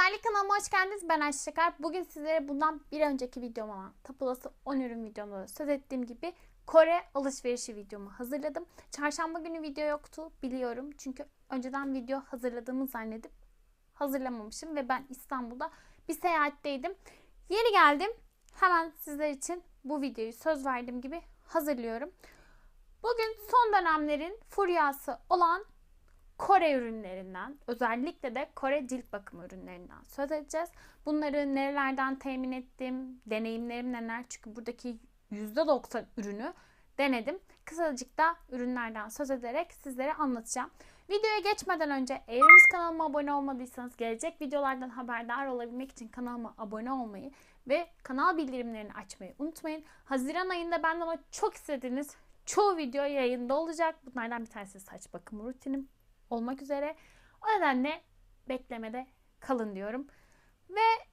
Güzellik kanalıma hoş geldiniz. Ben Ayşe Şeker. Bugün sizlere bundan bir önceki videom olan Tapulası 10 ürün videomda da söz ettiğim gibi Kore alışverişi videomu hazırladım. Çarşamba günü video yoktu biliyorum. Çünkü önceden video hazırladığımı zannedip hazırlamamışım ve ben İstanbul'da bir seyahatteydim. Yeni geldim. Hemen sizler için bu videoyu söz verdiğim gibi hazırlıyorum. Bugün son dönemlerin furyası olan Kore ürünlerinden, özellikle de Kore cilt bakım ürünlerinden söz edeceğiz. Bunları nerelerden temin ettim, deneyimlerim neler? Çünkü buradaki %90 ürünü denedim. Kısacık da ürünlerden söz ederek sizlere anlatacağım. Videoya geçmeden önce eğer henüz kanalıma abone olmadıysanız gelecek videolardan haberdar olabilmek için kanalıma abone olmayı ve kanal bildirimlerini açmayı unutmayın. Haziran ayında benden o çok istediğiniz çoğu video yayında olacak. Bunlardan bir tanesi saç bakım rutinim olmak üzere. O nedenle beklemede kalın diyorum. Ve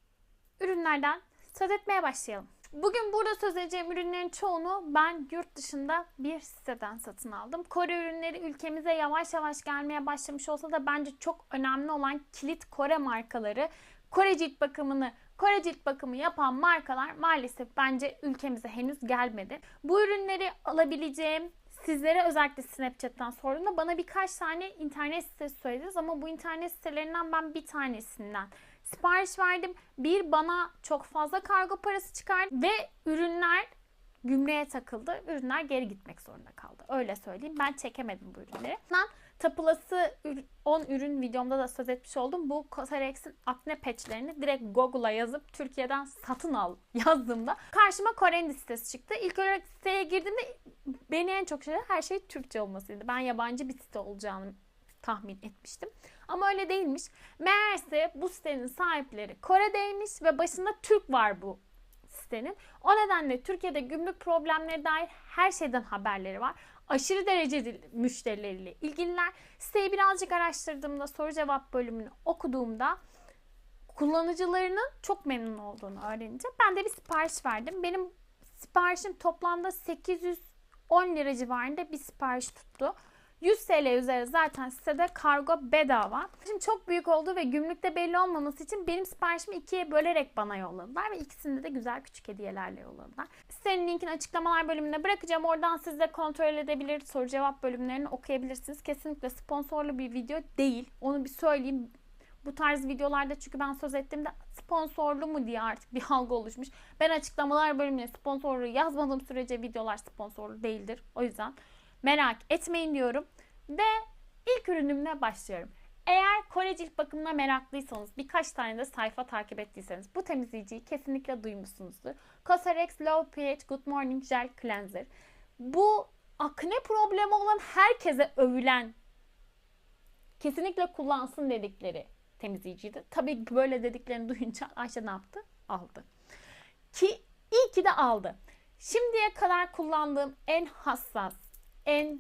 ürünlerden söz etmeye başlayalım. Bugün burada söz edeceğim ürünlerin çoğunu ben yurt dışında bir siteden satın aldım. Kore ürünleri ülkemize yavaş yavaş gelmeye başlamış olsa da bence çok önemli olan kilit Kore markaları Kore cilt bakımını Kore cilt bakımı yapan markalar maalesef bence ülkemize henüz gelmedi. Bu ürünleri alabileceğim sizlere özellikle Snapchat'ten sorduğumda bana birkaç tane internet sitesi söylediniz ama bu internet sitelerinden ben bir tanesinden sipariş verdim. Bir bana çok fazla kargo parası çıkardı ve ürünler gümrüğe takıldı. Ürünler geri gitmek zorunda kaldı. Öyle söyleyeyim. Ben çekemedim bu ürünleri. Ben tapılası 10 ürün videomda da söz etmiş oldum. Bu Cosrx'in akne patchlerini direkt Google'a yazıp Türkiye'den satın al yazdığımda karşıma Kore'nin sitesi çıktı. İlk olarak siteye girdiğimde beni en çok şey her şey Türkçe olmasıydı. Ben yabancı bir site olacağını tahmin etmiştim. Ama öyle değilmiş. Meğerse bu sitenin sahipleri Kore'deymiş ve başında Türk var bu sitenin. O nedenle Türkiye'de gümrük problemleri dair her şeyden haberleri var. Aşırı derecede müşterileriyle ilgililer. Siteyi birazcık araştırdığımda, soru cevap bölümünü okuduğumda kullanıcılarının çok memnun olduğunu öğrenince ben de bir sipariş verdim. Benim siparişim toplamda 810 lira civarında bir sipariş tuttu. 100 TL üzeri zaten sitede kargo bedava. Şimdi çok büyük oldu ve gümrükte belli olmaması için benim siparişimi ikiye bölerek bana yolladılar ve ikisinde de güzel küçük hediyelerle yolladılar. Sitenin linkini açıklamalar bölümüne bırakacağım. Oradan siz de kontrol edebilir, soru cevap bölümlerini okuyabilirsiniz. Kesinlikle sponsorlu bir video değil. Onu bir söyleyeyim. Bu tarz videolarda çünkü ben söz ettiğimde sponsorlu mu diye artık bir algı oluşmuş. Ben açıklamalar bölümüne sponsorlu yazmadığım sürece videolar sponsorlu değildir. O yüzden merak etmeyin diyorum. Ve ilk ürünümle başlıyorum. Eğer Kore cilt bakımına meraklıysanız, birkaç tane de sayfa takip ettiyseniz bu temizleyiciyi kesinlikle duymuşsunuzdur. Cosrx Low pH Good Morning Gel Cleanser. Bu akne problemi olan herkese övülen, kesinlikle kullansın dedikleri temizleyiciydi. Tabii böyle dediklerini duyunca Ayşe ne yaptı? Aldı. Ki iyi ki de aldı. Şimdiye kadar kullandığım en hassas, en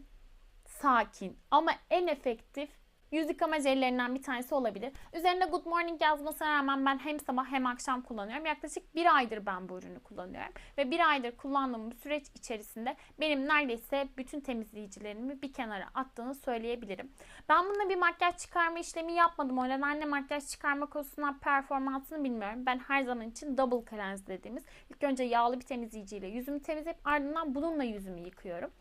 sakin ama en efektif yüz yıkama jellerinden bir tanesi olabilir. Üzerinde Good Morning yazmasına rağmen ben hem sabah hem akşam kullanıyorum. Yaklaşık bir aydır ben bu ürünü kullanıyorum. Ve bir aydır kullandığım bu süreç içerisinde benim neredeyse bütün temizleyicilerimi bir kenara attığını söyleyebilirim. Ben bununla bir makyaj çıkarma işlemi yapmadım. O nedenle makyaj çıkarma konusundan performansını bilmiyorum. Ben her zaman için double cleanse dediğimiz ilk önce yağlı bir temizleyiciyle yüzümü temizleyip ardından bununla yüzümü yıkıyorum.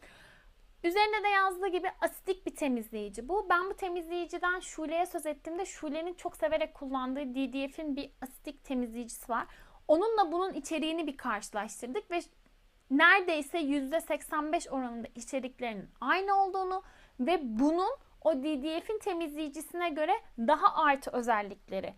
Üzerinde de yazdığı gibi asitik bir temizleyici bu. Ben bu temizleyiciden Şule'ye söz ettiğimde Şule'nin çok severek kullandığı DDF'in bir asitik temizleyicisi var. Onunla bunun içeriğini bir karşılaştırdık ve neredeyse %85 oranında içeriklerinin aynı olduğunu ve bunun o DDF'in temizleyicisine göre daha artı özellikleri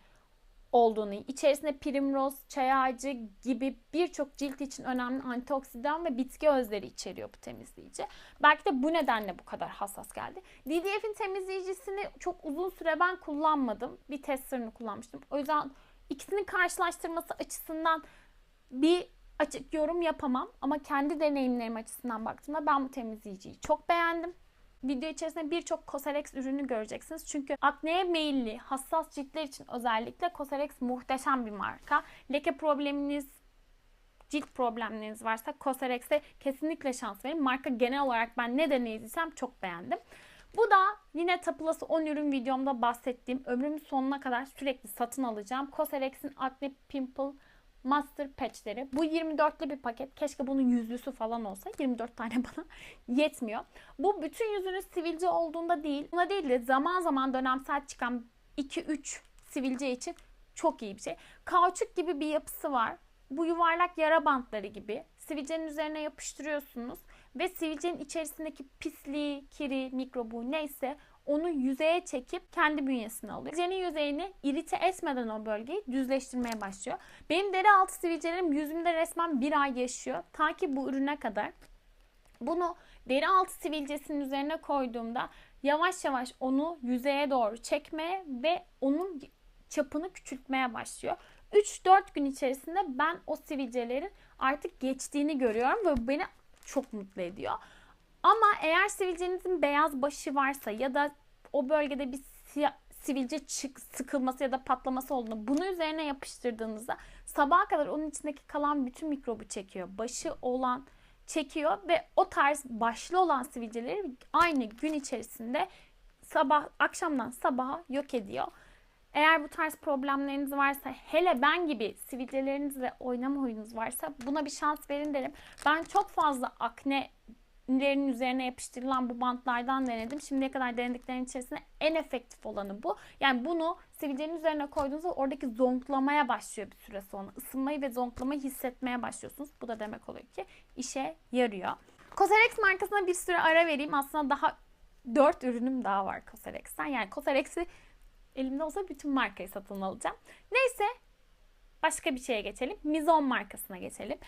olduğunu, içerisinde primroz, çay ağacı gibi birçok cilt için önemli antioksidan ve bitki özleri içeriyor bu temizleyici. Belki de bu nedenle bu kadar hassas geldi. DDF'in temizleyicisini çok uzun süre ben kullanmadım. Bir testerını kullanmıştım. O yüzden ikisinin karşılaştırması açısından bir açık yorum yapamam. Ama kendi deneyimlerim açısından baktığımda ben bu temizleyiciyi çok beğendim. Video içerisinde birçok Cosrx ürünü göreceksiniz. Çünkü akneye meyilli, hassas ciltler için özellikle Cosrx muhteşem bir marka. Leke probleminiz, cilt problemleriniz varsa Cosrx'e kesinlikle şans verin. Marka genel olarak ben ne deneyeceğim çok beğendim. Bu da yine Tapulası 10 ürün videomda bahsettiğim ömrümün sonuna kadar sürekli satın alacağım. Cosrx'in Acne Pimple Master Patch'leri. Bu 24'lü bir paket. Keşke bunun yüzlüsü falan olsa. 24 tane bana yetmiyor. Bu bütün yüzünüz sivilce olduğunda değil. Buna değil de zaman zaman dönemsel çıkan 2-3 sivilce için çok iyi bir şey. Kauçuk gibi bir yapısı var. Bu yuvarlak yara bantları gibi. Sivilcenin üzerine yapıştırıyorsunuz ve sivilcenin içerisindeki pisliği, kiri, mikrobu neyse onu yüzeye çekip kendi bünyesine alıyor. Sivilcenin yüzeyini irite etmeden o bölgeyi düzleştirmeye başlıyor. Benim deri altı sivilcelerim yüzümde resmen bir ay yaşıyor. Ta ki bu ürüne kadar. Bunu deri altı sivilcesinin üzerine koyduğumda yavaş yavaş onu yüzeye doğru çekmeye ve onun çapını küçültmeye başlıyor. 3-4 gün içerisinde ben o sivilcelerin artık geçtiğini görüyorum ve beni çok mutlu ediyor. Ama eğer sivilcenizin beyaz başı varsa ya da o bölgede bir sivilce çık, sıkılması ya da patlaması olduğunu bunu üzerine yapıştırdığınızda sabaha kadar onun içindeki kalan bütün mikrobu çekiyor. Başı olan çekiyor ve o tarz başlı olan sivilceleri aynı gün içerisinde sabah akşamdan sabaha yok ediyor. Eğer bu tarz problemleriniz varsa hele ben gibi sivilcelerinizle oynama huyunuz varsa buna bir şans verin derim. Ben çok fazla akne lerin üzerine yapıştırılan bu bantlardan denedim. Şimdiye kadar denediklerin içerisinde en efektif olanı bu. Yani bunu sivilcenin üzerine koyduğunuzda oradaki zonklamaya başlıyor bir süre sonra. Isınmayı ve zonklamayı hissetmeye başlıyorsunuz. Bu da demek oluyor ki işe yarıyor. Cosrx markasına bir süre ara vereyim. Aslında daha 4 ürünüm daha var Cosrx'ten. Yani Cosrx'i elimde olsa bütün markayı satın alacağım. Neyse başka bir şeye geçelim. Mizon markasına geçelim.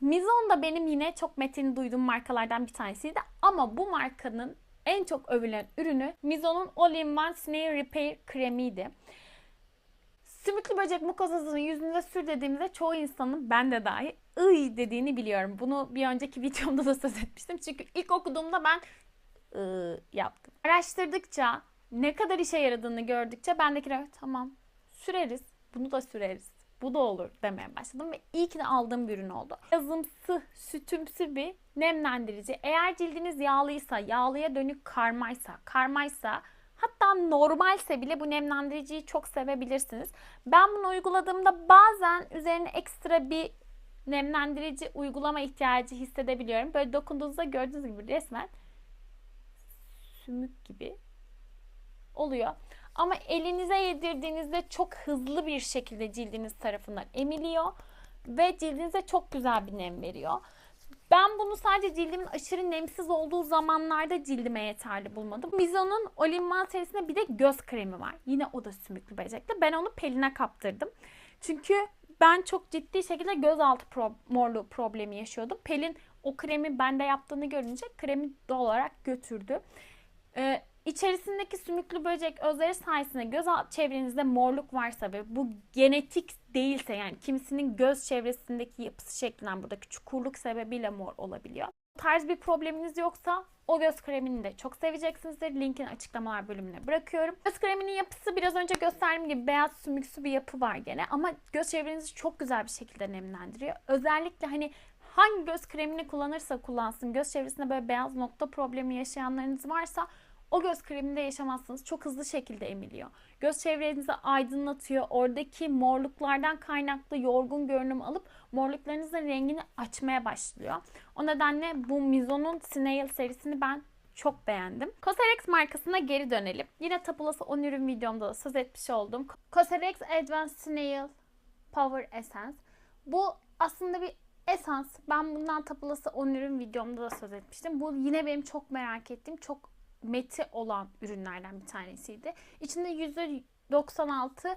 Mizon da benim yine çok metini duyduğum markalardan bir tanesiydi. Ama bu markanın en çok övülen ürünü Mizon'un All-in-One Snail Repair kremiydi. Sümüklü böcek mukozasını yüzünüze sür dediğimizde çoğu insanın ben de dahi ıy dediğini biliyorum. Bunu bir önceki videomda da söz etmiştim. Çünkü ilk okuduğumda ben ıı yaptım. Araştırdıkça ne kadar işe yaradığını gördükçe ben de tamam süreriz. Bunu da süreriz bu da olur demeye başladım ve iyi ki de aldığım bir ürün oldu. Yazımsı, sütümsü bir nemlendirici. Eğer cildiniz yağlıysa, yağlıya dönük karmaysa, karmaysa hatta normalse bile bu nemlendiriciyi çok sevebilirsiniz. Ben bunu uyguladığımda bazen üzerine ekstra bir nemlendirici uygulama ihtiyacı hissedebiliyorum. Böyle dokunduğunuzda gördüğünüz gibi resmen sümük gibi oluyor. Ama elinize yedirdiğinizde çok hızlı bir şekilde cildiniz tarafından emiliyor ve cildinize çok güzel bir nem veriyor. Ben bunu sadece cildimin aşırı nemsiz olduğu zamanlarda cildime yeterli bulmadım. Mizon'un All-in-One serisinde bir de göz kremi var. Yine o da sümüklü böcekli. Ben onu Pelin'e kaptırdım. Çünkü ben çok ciddi şekilde gözaltı pro morluğu problemi yaşıyordum. Pelin o kremi bende yaptığını görünce kremi doğal olarak götürdü. Ee, İçerisindeki sümüklü böcek özleri sayesinde göz çevrenizde morluk varsa ve bu genetik değilse yani kimisinin göz çevresindeki yapısı şeklinden buradaki çukurluk sebebiyle mor olabiliyor. Bu tarz bir probleminiz yoksa o göz kremini de çok seveceksinizdir. Linkini açıklamalar bölümüne bırakıyorum. Göz kreminin yapısı biraz önce gösterdiğim gibi beyaz sümüksü bir yapı var gene ama göz çevrenizi çok güzel bir şekilde nemlendiriyor. Özellikle hani hangi göz kremini kullanırsa kullansın göz çevresinde böyle beyaz nokta problemi yaşayanlarınız varsa o göz kreminde yaşamazsınız. Çok hızlı şekilde emiliyor. Göz çevrenizi aydınlatıyor. Oradaki morluklardan kaynaklı yorgun görünüm alıp morluklarınızın rengini açmaya başlıyor. O nedenle bu Mizon'un Snail serisini ben çok beğendim. Cosrx markasına geri dönelim. Yine tapulası 10 ürün videomda da söz etmiş oldum. Cosrx Advanced Snail Power Essence. Bu aslında bir esans. Ben bundan tapulası 10 ürün videomda da söz etmiştim. Bu yine benim çok merak ettiğim, çok meti olan ürünlerden bir tanesiydi. İçinde %96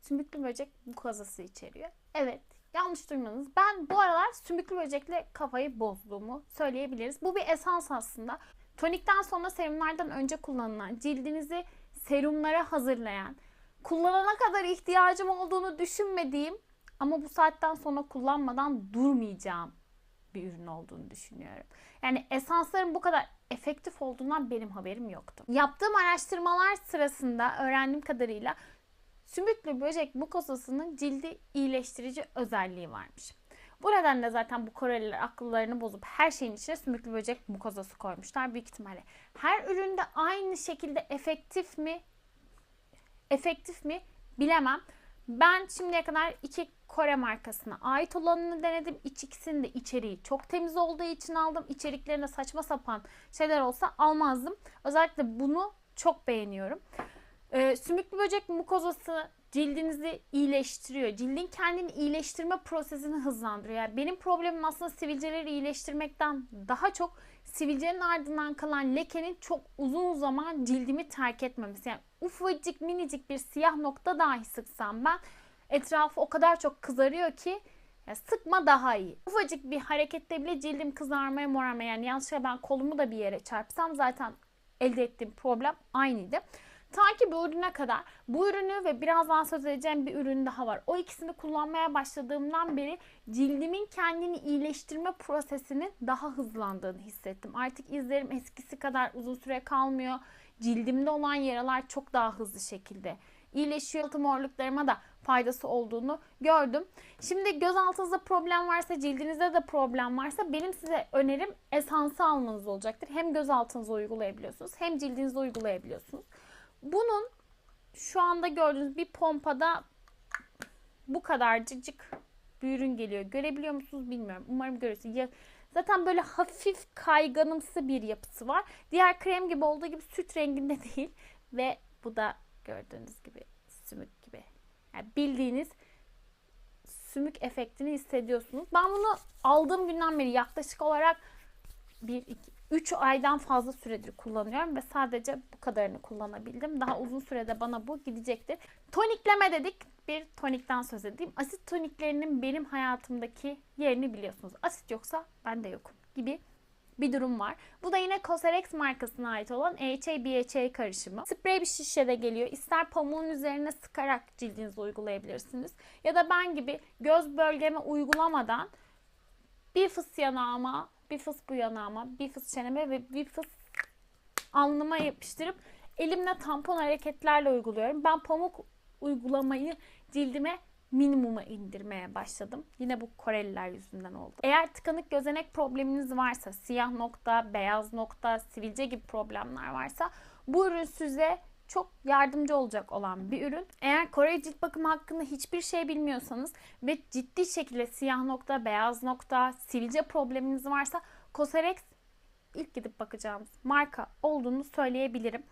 sümüklü böcek mukozası içeriyor. Evet yanlış duymadınız. Ben bu aralar sümüklü böcekle kafayı bozduğumu söyleyebiliriz. Bu bir esans aslında. Tonikten sonra serumlardan önce kullanılan, cildinizi serumlara hazırlayan, kullanana kadar ihtiyacım olduğunu düşünmediğim ama bu saatten sonra kullanmadan durmayacağım bir ürün olduğunu düşünüyorum. Yani esansların bu kadar efektif olduğundan benim haberim yoktu. Yaptığım araştırmalar sırasında öğrendiğim kadarıyla sümüklü böcek mukozasının cildi iyileştirici özelliği varmış. Bu nedenle zaten bu Koreliler akıllarını bozup her şeyin içine sümüklü böcek mukozası koymuşlar büyük ihtimalle. Her üründe aynı şekilde efektif mi? Efektif mi? Bilemem. Ben şimdiye kadar iki Kore markasına ait olanını denedim. İç ikisinin de içeriği çok temiz olduğu için aldım. İçeriklerinde saçma sapan şeyler olsa almazdım. Özellikle bunu çok beğeniyorum. Ee, sümüklü böcek mukozası cildinizi iyileştiriyor. Cildin kendini iyileştirme prosesini hızlandırıyor. Yani benim problemim aslında sivilceleri iyileştirmekten daha çok sivilcenin ardından kalan lekenin çok uzun zaman cildimi terk etmemesi. Yani ufacık minicik bir siyah nokta dahi sıksam ben etrafı o kadar çok kızarıyor ki ya sıkma daha iyi. Ufacık bir harekette bile cildim kızarmaya morarmaya yani yanlışlıkla ben kolumu da bir yere çarpsam zaten elde ettiğim problem aynıydı. Ta ki bu ürüne kadar bu ürünü ve birazdan söz edeceğim bir ürün daha var. O ikisini kullanmaya başladığımdan beri cildimin kendini iyileştirme prosesinin daha hızlandığını hissettim. Artık izlerim eskisi kadar uzun süre kalmıyor. Cildimde olan yaralar çok daha hızlı şekilde iyileşiyor. Altı morluklarıma da faydası olduğunu gördüm. Şimdi göz altınızda problem varsa, cildinizde de problem varsa benim size önerim esansı almanız olacaktır. Hem göz altınıza uygulayabiliyorsunuz hem cildinize uygulayabiliyorsunuz. Bunun şu anda gördüğünüz bir pompada bu kadarcık bir ürün geliyor. Görebiliyor musunuz bilmiyorum. Umarım görüyorsunuz. Ya, zaten böyle hafif kayganımsı bir yapısı var. Diğer krem gibi olduğu gibi süt renginde değil. Ve bu da gördüğünüz gibi sümük gibi. Yani bildiğiniz sümük efektini hissediyorsunuz. Ben bunu aldığım günden beri yaklaşık olarak 1, 2, 3 aydan fazla süredir kullanıyorum ve sadece bu kadarını kullanabildim. Daha uzun sürede bana bu gidecektir. Tonikleme dedik. Bir tonikten söz edeyim. Asit toniklerinin benim hayatımdaki yerini biliyorsunuz. Asit yoksa ben de yokum gibi bir durum var. Bu da yine Cosrx markasına ait olan AHA BHA karışımı. Sprey bir şişede geliyor. İster pamuğun üzerine sıkarak cildinize uygulayabilirsiniz. Ya da ben gibi göz bölgeme uygulamadan bir fıs yanağıma, bir fıs bu yanağıma, bir fıs çeneme ve bir fıs alnıma yapıştırıp elimle tampon hareketlerle uyguluyorum. Ben pamuk uygulamayı cildime minimuma indirmeye başladım. Yine bu Koreliler yüzünden oldu. Eğer tıkanık gözenek probleminiz varsa, siyah nokta, beyaz nokta, sivilce gibi problemler varsa bu ürün size çok yardımcı olacak olan bir ürün. Eğer Kore cilt bakımı hakkında hiçbir şey bilmiyorsanız ve ciddi şekilde siyah nokta, beyaz nokta, sivilce probleminiz varsa Cosrx ilk gidip bakacağımız marka olduğunu söyleyebilirim.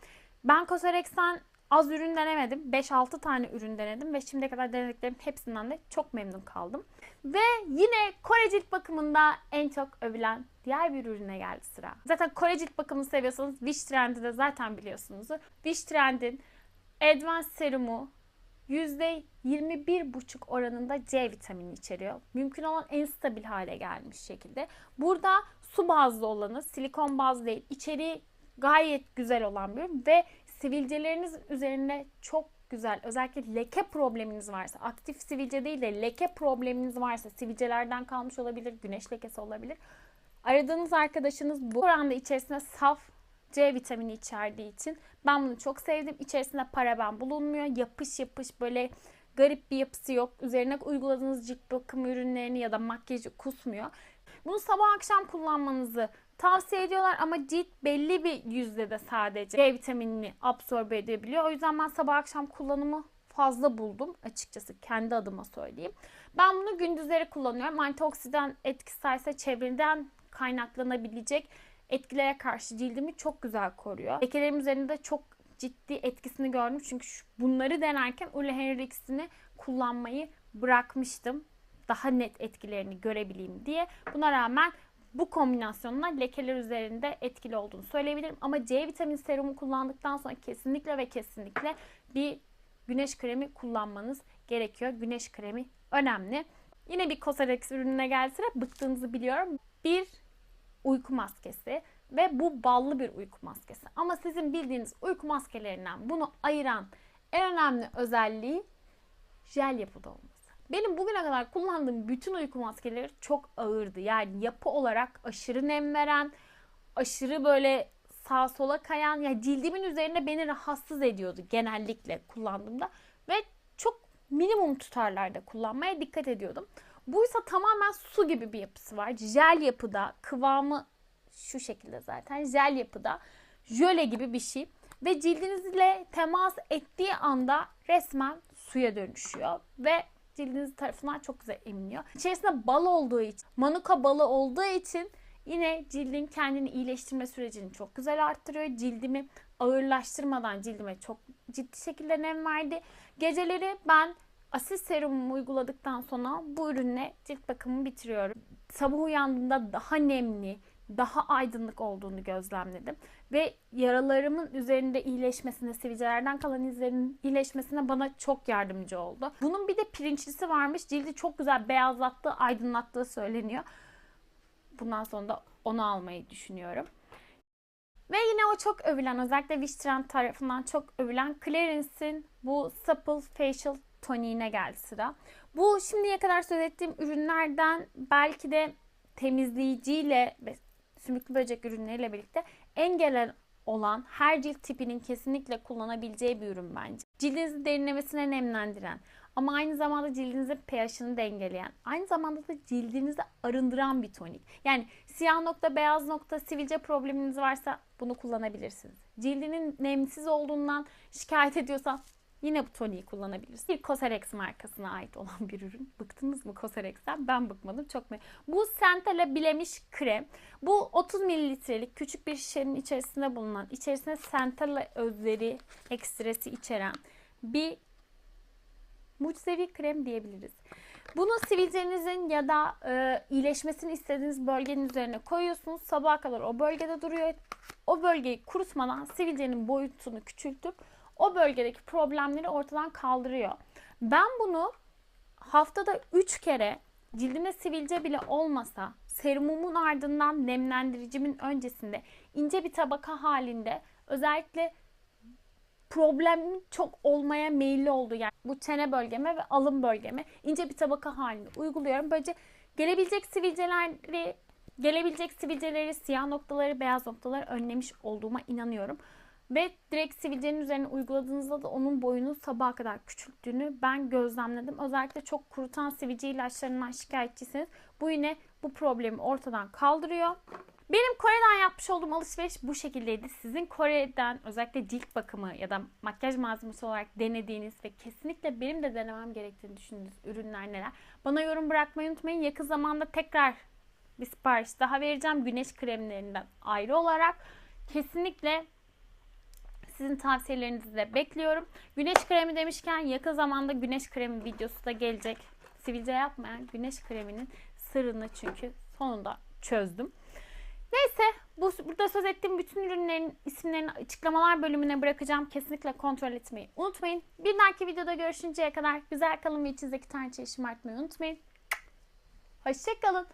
Ben Cosrx'ten az ürün denemedim. 5-6 tane ürün denedim ve şimdiye kadar denediklerim hepsinden de çok memnun kaldım. Ve yine Kore cilt bakımında en çok övülen diğer bir ürüne geldi sıra. Zaten Kore cilt bakımını seviyorsanız Wish Trend'i de zaten biliyorsunuzdur. Wish Trend'in Advanced Serumu %21,5 oranında C vitamini içeriyor. Mümkün olan en stabil hale gelmiş şekilde. Burada su bazlı olanı, silikon bazlı değil, içeriği gayet güzel olan bir ürün ve sivilceleriniz üzerinde çok güzel. Özellikle leke probleminiz varsa, aktif sivilce değil de leke probleminiz varsa, sivilcelerden kalmış olabilir, güneş lekesi olabilir. Aradığınız arkadaşınız bu oranda içerisinde saf C vitamini içerdiği için ben bunu çok sevdim. İçerisinde paraben bulunmuyor. Yapış yapış böyle garip bir yapısı yok. Üzerine uyguladığınız cilt bakım ürünlerini ya da makyajı kusmuyor. Bunu sabah akşam kullanmanızı tavsiye ediyorlar ama cilt belli bir yüzdede sadece C vitaminini absorbe edebiliyor. O yüzden ben sabah akşam kullanımı fazla buldum açıkçası kendi adıma söyleyeyim. Ben bunu gündüzleri kullanıyorum. Antioksidan etkisi sayesinde çevreden kaynaklanabilecek etkilere karşı cildimi çok güzel koruyor. Lekelerim üzerinde çok ciddi etkisini gördüm. Çünkü bunları denerken Ule Henrix'ini kullanmayı bırakmıştım. Daha net etkilerini görebileyim diye. Buna rağmen bu kombinasyonla lekeler üzerinde etkili olduğunu söyleyebilirim. Ama C vitamini serumu kullandıktan sonra kesinlikle ve kesinlikle bir güneş kremi kullanmanız gerekiyor. Güneş kremi önemli. Yine bir Cosrx ürününe gelse bıktığınızı biliyorum. Bir uyku maskesi ve bu ballı bir uyku maskesi. Ama sizin bildiğiniz uyku maskelerinden bunu ayıran en önemli özelliği jel yapıda olması. Benim bugüne kadar kullandığım bütün uyku maskeleri çok ağırdı. Yani yapı olarak aşırı nem veren, aşırı böyle sağa sola kayan, yani cildimin üzerinde beni rahatsız ediyordu genellikle kullandığımda ve çok minimum tutarlarda kullanmaya dikkat ediyordum. Buysa tamamen su gibi bir yapısı var. Jel yapıda, kıvamı şu şekilde zaten. Jel yapıda. Jöle gibi bir şey. Ve cildinizle temas ettiği anda resmen suya dönüşüyor. Ve cildiniz tarafından çok güzel eminiyor. İçerisinde bal olduğu için, manuka balı olduğu için yine cildin kendini iyileştirme sürecini çok güzel arttırıyor. Cildimi ağırlaştırmadan cildime çok ciddi şekilde nem verdi. Geceleri ben asit serumumu uyguladıktan sonra bu ürünle cilt bakımımı bitiriyorum. Sabah uyandığımda daha nemli, daha aydınlık olduğunu gözlemledim. Ve yaralarımın üzerinde iyileşmesine, sivilcelerden kalan izlerin iyileşmesine bana çok yardımcı oldu. Bunun bir de pirinçlisi varmış. Cildi çok güzel beyazlattığı, aydınlattığı söyleniyor. Bundan sonra da onu almayı düşünüyorum. Ve yine o çok övülen, özellikle Wishtrend tarafından çok övülen Clarence'in bu Supple Facial Toniğine geldi sıra. Bu şimdiye kadar söz ettiğim ürünlerden belki de temizleyiciyle ve sümüklü böcek ürünleriyle birlikte en gelen olan her cilt tipinin kesinlikle kullanabileceği bir ürün bence. Cildinizi derinlemesine nemlendiren ama aynı zamanda cildinizin pH'ini dengeleyen, aynı zamanda da cildinizi arındıran bir tonik. Yani siyah nokta, beyaz nokta, sivilce probleminiz varsa bunu kullanabilirsiniz. Cildinin nemsiz olduğundan şikayet ediyorsan Yine bu toniği kullanabilirsiniz. Bir Cosrx markasına ait olan bir ürün. Bıktınız mı Cosrx'ten? Ben bıkmadım. Çok mu? Bu Centella bilemiş krem. Bu 30 mililitrelik küçük bir şişenin içerisinde bulunan, içerisinde Centella özleri, ekstresi içeren bir mucizevi krem diyebiliriz. Bunu sivilcenizin ya da e, iyileşmesini istediğiniz bölgenin üzerine koyuyorsunuz. Sabaha kadar o bölgede duruyor. O bölgeyi kurutmadan sivilcenin boyutunu küçültüp o bölgedeki problemleri ortadan kaldırıyor. Ben bunu haftada 3 kere cildime sivilce bile olmasa serumumun ardından nemlendiricimin öncesinde ince bir tabaka halinde özellikle problemin çok olmaya meyilli olduğu yani bu çene bölgeme ve alın bölgeme ince bir tabaka halinde uyguluyorum. Böylece gelebilecek sivilceleri gelebilecek sivilceleri, siyah noktaları, beyaz noktaları önlemiş olduğuma inanıyorum. Ve direkt sivilcenin üzerine uyguladığınızda da onun boyunu sabaha kadar küçülttüğünü ben gözlemledim. Özellikle çok kurutan sivilce ilaçlarından şikayetçisiniz. Bu yine bu problemi ortadan kaldırıyor. Benim Kore'den yapmış olduğum alışveriş bu şekildeydi. Sizin Kore'den özellikle cilt bakımı ya da makyaj malzemesi olarak denediğiniz ve kesinlikle benim de denemem gerektiğini düşündüğünüz ürünler neler? Bana yorum bırakmayı unutmayın. Yakın zamanda tekrar bir sipariş daha vereceğim. Güneş kremlerinden ayrı olarak. Kesinlikle sizin tavsiyelerinizi de bekliyorum. Güneş kremi demişken yakın zamanda güneş kremi videosu da gelecek. Sivilce yapmayan güneş kreminin sırrını çünkü sonunda çözdüm. Neyse bu burada söz ettiğim bütün ürünlerin isimlerini açıklamalar bölümüne bırakacağım. Kesinlikle kontrol etmeyi unutmayın. Bir dahaki videoda görüşünceye kadar güzel kalın ve içinizdeki tanrıçayı şımartmayı unutmayın. Hoşçakalın.